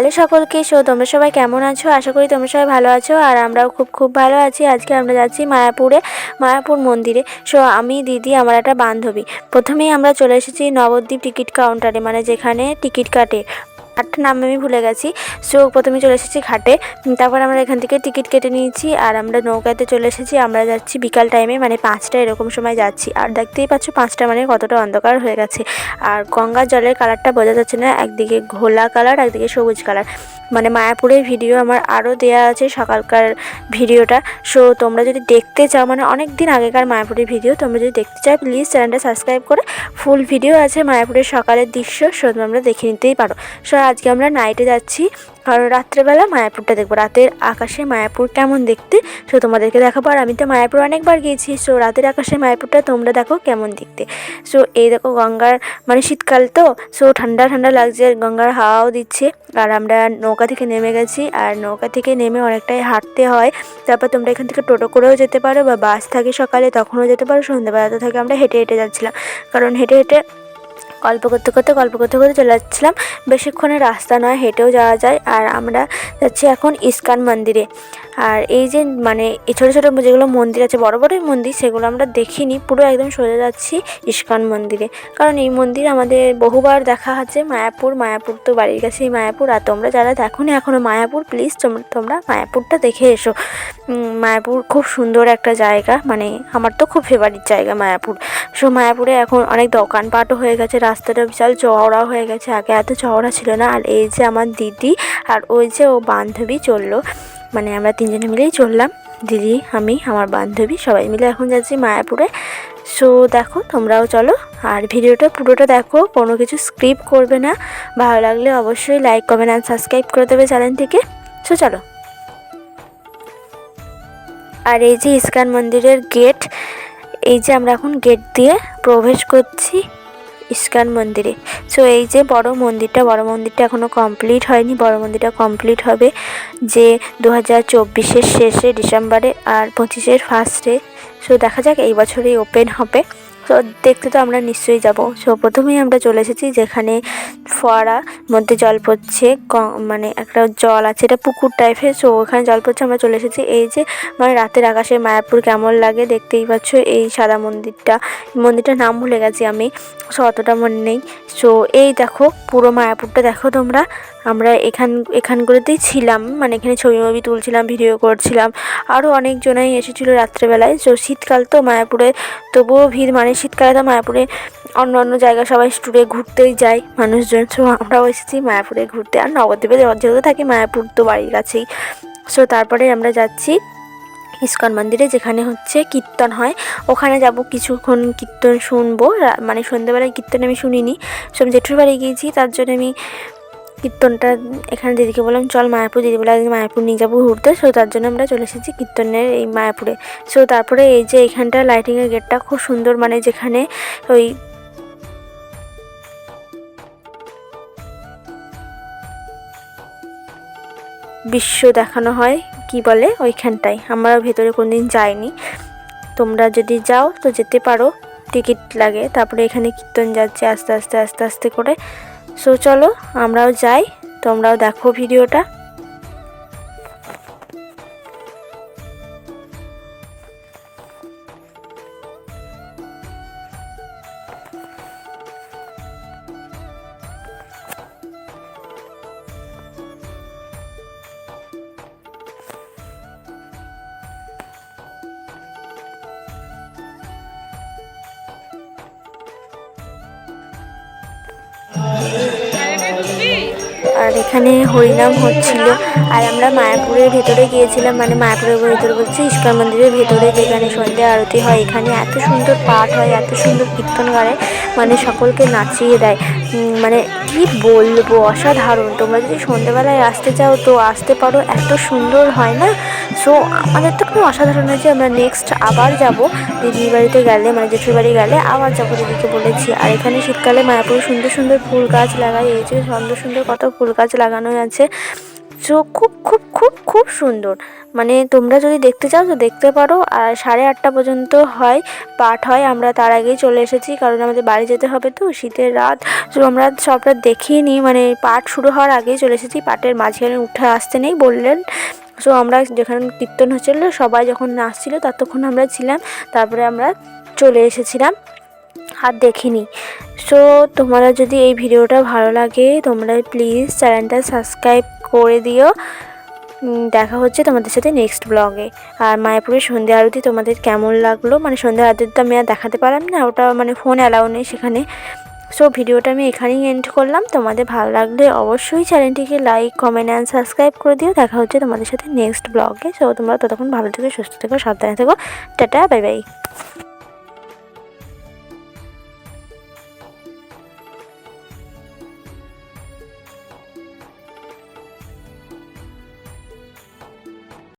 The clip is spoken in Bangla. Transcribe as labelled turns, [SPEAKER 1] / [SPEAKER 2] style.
[SPEAKER 1] হ্যালো সকলকে সো তোমরা সবাই কেমন আছো? আশা করি তোমরা সবাই ভালো আছো, আর আমরাও খুব খুব ভালো আছি। আজকে আমরা যাচ্ছি মায়াপুরে, মায়াপুর মন্দিরে। সো আমি, দিদি, আমার একটা বান্ধবী। প্রথমেই আমরা চলে এসেছি নবদ্বীপ টিকিট কাউন্টারে মানে যেখানে টিকিট কাটে। ঘাটটার নাম আমি ভুলে গেছি। সো প্রথমে চলে এসেছি ঘাটে। তারপর আমরা এখান থেকে টিকিট কেটে নিয়েছি আর আমরা নৌকাতে চলে এসেছি। আমরা যাচ্ছি বিকাল টাইমে মানে পাঁচটা এরকম সময় যাচ্ছি। আর দেখতেই পাচ্ছ পাঁচটা মানে কতটা অন্ধকার হয়ে গেছে। আর গঙ্গার জলের কালারটা বোঝা যাচ্ছে না, একদিকে ঘোলা কালার একদিকে সবুজ কালার মানে মায়াপুরের ভিডিও আমার আরও দেয়া আছে সকালকার ভিডিওটা সো তোমরা যদি দেখতে চাও মানে অনেক দিন আগেকার মায়াপুরের ভিডিও তোমরা যদি দেখতে চাও প্লিজ চ্যানেলটা সাবস্ক্রাইব করে ফুল ভিডিও আছে মায়াপুরের সকালের দৃশ্য সো তোমরা দেখে নিতেই পারো। সো আজকে আমরা নাইটে যাচ্ছি। কারণ রাত্রেবেলা মায়াপুরটা দেখব। রাতের আকাশে মায়াপুর কেমন দেখতে? সো তোমাদেরকে দেখাবো। আর আমি তো মায়াপুর অনেকবার গিয়েছি। সো রাতের আকাশে মায়াপুরটা তোমরা দেখো কেমন দেখতে। সো এই দেখো গঙ্গার মানে শীতকাল তো। সো ঠান্ডা ঠান্ডা লাগছে। আর গঙ্গার হাওয়াও দিচ্ছে। আর আমরা নৌকা থেকে নেমে গেছি। আর নৌকা থেকে নেমে অনেকটাই হাঁটতে হয়। তারপর তোমরা এখান থেকে টোটো করেও যেতে পারো বা বাস থাকে সকালে, তখনও যেতে পারো। সন্ধ্যাবেলাতে থেকে। আমরা হেঁটে হেঁটে যাচ্ছিলাম। কারণ হেঁটে হেঁটে গল্প করতে করতে, গল্প করতে করতে চলে যাচ্ছিলাম। বেশিক্ষণের রাস্তা নয়, হেঁটেও যাওয়া যায়। আর আমরা যাচ্ছি এখন ইস্কান মন্দিরে। আর এই যে মানে এই ছোটো ছোটো যেগুলো মন্দির আছে, বড় বড়ই মন্দির, সেগুলো আমরা দেখিনি। পুরো একদম সোজা যাচ্ছি ইস্কান মন্দিরে। কারণ এই মন্দির আমাদের বহুবার দেখা আছে, মায়াপুর। মায়াপুর তো বাড়ির কাছেই মায়াপুর। আর তোমরা যারা দেখো নি এখনও মায়াপুর প্লিজ তোমরা তোমরা মায়াপুরটা দেখে এসো। মায়াপুর খুব সুন্দর একটা জায়গা। মানে আমার তো খুব ফেভারিট জায়গা মায়াপুর। সো, মায়াপুরে এখন অনেক দোকানপাটও হয়ে গেছে। রাস্তাটা বিশাল চওড়া হয়ে গেছে। আগে এত চওড়া ছিল না। আর এই যে আমার দিদি আর ওই যে ও বান্ধবী চলল। মানে আমরা তিনজনে মিলেই চললাম। দিদি, আমি, আমার বান্ধবী সবাই মিলে এখন যাচ্ছি মায়াপুরে। সো দেখো, তোমরাও চলো। আর ভিডিওটা পুরোটা দেখো। কোনো কিছু স্ক্রিপ করবে না। ভালো লাগলে অবশ্যই লাইক, কমেন্ট আর সাবস্ক্রাইব করে দেবে চ্যানেলটিকে। সো চলো। আর এই যে ইস্কান মন্দিরের গেট এই যে আমরা এখন গেট দিয়ে প্রবেশ করছি। ইস্কান মন্দিরে। সো এই যে বড় মন্দিরটা বড় মন্দিরটা এখনও কমপ্লিট হয়নি। বড় মন্দিরটা কমপ্লিট হবে যে দু হাজার চব্বিশের শেষে ডিসেম্বরে আর পঁচিশের ফার্স্টে সো দেখা যাক, এই বছরেই ওপেন হবে। তো দেখতে তো আমরা নিশ্চয়ই যাব। সো প্রথমেই আমরা চলে এসেছি যেখানে ফোয়ারা মধ্যে জল পড়ছে মানে একটা জল আছে, এটা পুকুর টাইপের সো ওখানে জল পড়ছে, আমরা চলে এসেছি। এই যে মানে রাতের আকাশে মায়াপুর কেমন লাগে দেখতেই পাচ্ছ এই সাদা মন্দিরটা। মন্দিরটার নাম ভুলে গেছি আমি, সো অতটা মনে নেই। সো এই দেখো পুরো মায়াপুরটা। দেখো তোমরা, আমরা এখান, এখানগুলোতেই ছিলাম মানে এখানে ছবি মবি তুলছিলাম, ভিডিও করছিলাম। আরও অনেকজনাই এসেছিল রাত্রেবেলায়। সো শীতকাল তো মায়াপুরে তবুও ভিড় মানে শীতকালে তো মায়াপুরে অন্য অন্য জায়গায় সবাই ট্যুরে ঘুরতেই যায় মানুষজন। সো আমরাও এসেছি মায়াপুরে ঘুরতে। আর নবদ্বীপে যেহেতু থাকি, মায়াপুর তো বাড়ির কাছেই। সো তারপরে আমরা যাচ্ছি ইস্কন মন্দিরে, যেখানে হচ্ছে কীর্তন হয়। ওখানে যাব কিছুক্ষণ কীর্তন শুনব। মানে সন্ধ্যেবেলায় কীর্তন আমি শুনিনি। সব জেঠুর বাড়ি গিয়েছি, তার জন্য আমি কীর্তনটা এখানে দিদিকে বললাম, চল মায়াপুর, দিদি বলে আজকে মায়াপুর নিয়ে যাব ঘুরতে। সো তার জন্য আমরা চলে এসেছি কীর্তনের এই মায়াপুরে। সো তারপরে এই যে এইখানটা লাইটিংয়ের গেটটা খুব সুন্দর মানে যেখানে ওই বিশ্ব দেখানো হয়, কি বলে ওইখানটায়। আমরা ভেতরে কোনদিন যাইনি। তোমরা যদি যাও, তো যেতে পারো। টিকিট লাগে। তারপরে এখানে কীর্তন যাচ্ছে আস্তে আস্তে আস্তে আস্তে করে। সো চলো আমরাও যাই তোমরাও দেখো ভিডিওটা। আর এখানে হরিনাম হচ্ছিল। আর আমরা মায়াপুরের ভেতরে গিয়েছিলাম মানে মায়াপুরের ভেতরে বলছি ইস্কন মন্দিরের ভেতরে যেখানে সন্ধ্যা আরতি হয়। এখানে এত সুন্দর পাঠ হয়, এত সুন্দর কীর্তন গায় মানে সকলকে নাচিয়ে দেয়। মানে কি বলব? অসাধারণ। তোমরা যদি সন্ধেবেলায় আসতে চাও, তো আসতে পারো। এত সুন্দর হয় না? সো আমাদের তো খুব অসাধারণ হয়েছে। আমরা নেক্সট আবার যাব। দিদির বাড়িতে গেলে মানে জেঠুর বাড়ি গেলে আবার যাব দিদিকে বলেছি। আর এখানে শীতকালে মায়াপুরে সুন্দর সুন্দর ফুল গাছ লাগাই। এই সুন্দর সুন্দর কত ফুল গাছ লাগানো আছে। সো খুব খুব খুব খুব সুন্দর। মানে তোমরা যদি দেখতে চাও, তো দেখতে পারো। আর সাড়ে আটটা পর্যন্ত হয়, পাঠ হয়। আমরা তার আগেই চলে এসেছি, কারণ আমাদের বাড়ি যেতে হবে তো, শীতের রাত। তো আমরা সবটা দেখিয়ে নিই। মানে পাঠ শুরু হওয়ার আগেই চলে এসেছি। পাঠের মাঝখানে উঠে আসতে নেই, বললেন। সো আমরা যেখানে কীর্তন হচ্ছিল, সবাই যখন নাচছিল ততক্ষণ আমরা ছিলাম। তারপরে আমরা চলে এসেছিলাম আর দেখিনি। সো তোমরা যদি এই ভিডিওটা ভালো লাগে, তোমরা প্লিজ চ্যানেলটা সাবস্ক্রাইব করে দিও। দেখা হচ্ছে তোমাদের সাথে নেক্সট ব্লগে আর মায়াপুরের সন্ধ্যা আরতি তোমাদের কেমন লাগল? মানে সন্ধ্যা আরতি তো আমি আর দেখাতে পারলাম না, ওটা মানে ফোন অ্যালাউ নেই সেখানে। সো ভিডিওটা আমি এখানেই এন্ড করলাম। তোমাদের ভালো লাগলে অবশ্যই চ্যানেলটিকে লাইক কমেন্ট অ্যান্ড সাবস্ক্রাইব করে দিও। দেখা হচ্ছে তোমাদের সাথে নেক্সট ব্লগে সো তোমরা ততক্ষণ ভালো থেকো, সুস্থ থেকো, সাবধানে থেকো। Tata bye bye